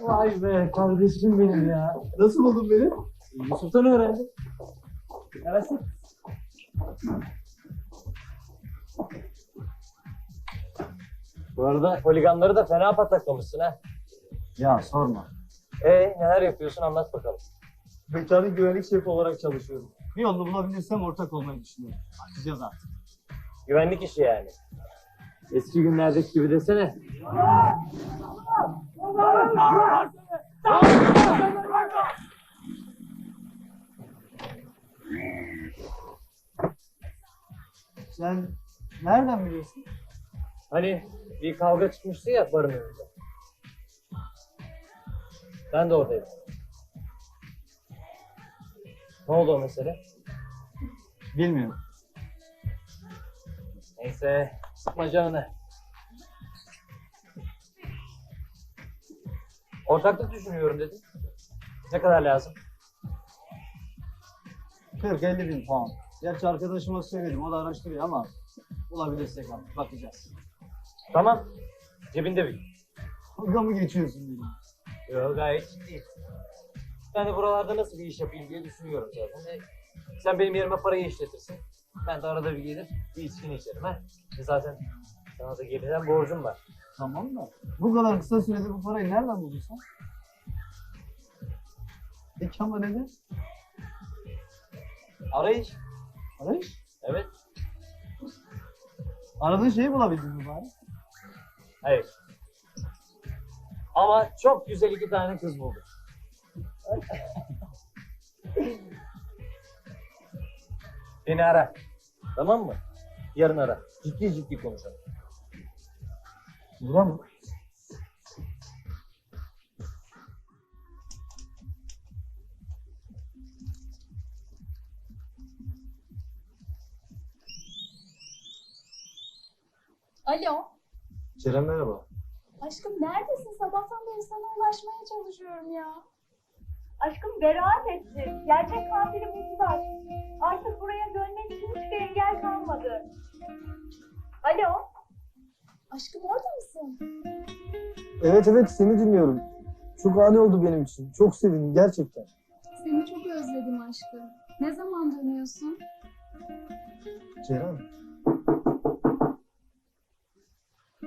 Vay be kardeşim benim ya. Nasıl buldun beni? Yusuf'tan öğrendim. Evet. Bu arada holiganları da fena pataklamışsın ha. Ya sorma. E neler yapıyorsun anlat bakalım. Mekanın güvenlik şefi olarak çalışıyorum. Bir yolunu bulabilirsem ortak olmayı düşünüyorum. Bakacağız artık. Güvenlik işi yani. Eski günlerdeki gibi desene. Sen nereden biliyorsun? Hani bir kavga çıkmıştı ya barın önünde. Ben de oradaydım. Ne oldu o mesele? Bilmiyorum. Neyse, sıkma canını. Ortaklık düşünüyorum dedin. Ne kadar lazım? 40-50 bin puan. Gerçi arkadaşıma söyledim, o da araştırıyor ama bulabilirsek artık bakacağız. Tamam. Cebinde bir. Dalga mı geçiyorsun benim? Yok gayet ciddi. Ben de buralarda nasıl bir iş yapayım diye düşünüyorum zaten. E, sen benim yerime parayı işletirsin. Ben de arada bir gelir, bir içkini içerim ha. E zaten sana da geriden borcum var. Tamam da bu kadar kısa sürede bu parayı nereden buldun sen? Peki ama neden? Arayış. Arayış. Evet. Aradığın şeyi bulabildin mi bari? Hayır. Ama çok güzel iki tane kız buldum. Beni ara. Tamam mı? Yarın ara. Ciddi ciddi konuşalım. Bura mı? Alo. Ceren merhaba. Aşkım neredesin? Sabahtan beri sana ulaşmaya çalışıyorum ya. Aşkım beraat etti. Gerçek katili buldular. Artık buraya dönmek için hiçbir engel kalmadı. Alo? Aşkım orada mısın? Evet evet seni dinliyorum. Çok ani oldu benim için. Çok sevindim gerçekten. Seni çok özledim aşkım. Ne zaman dönüyorsun? Ceren.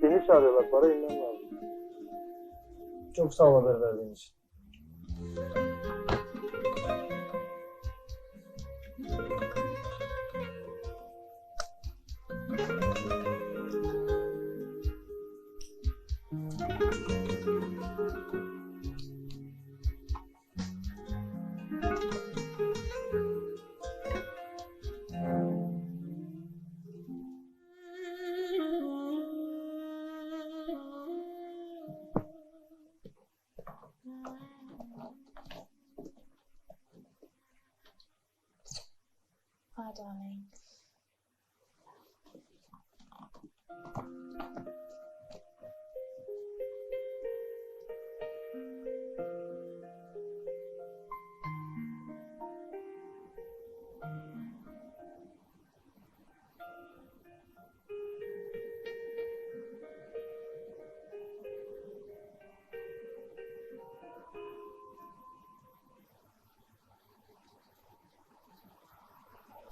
Seni çağırıyorlar. Para inmem lazım. Çok sağ ol haber verdiğin için. Bye, darling.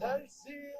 Dersin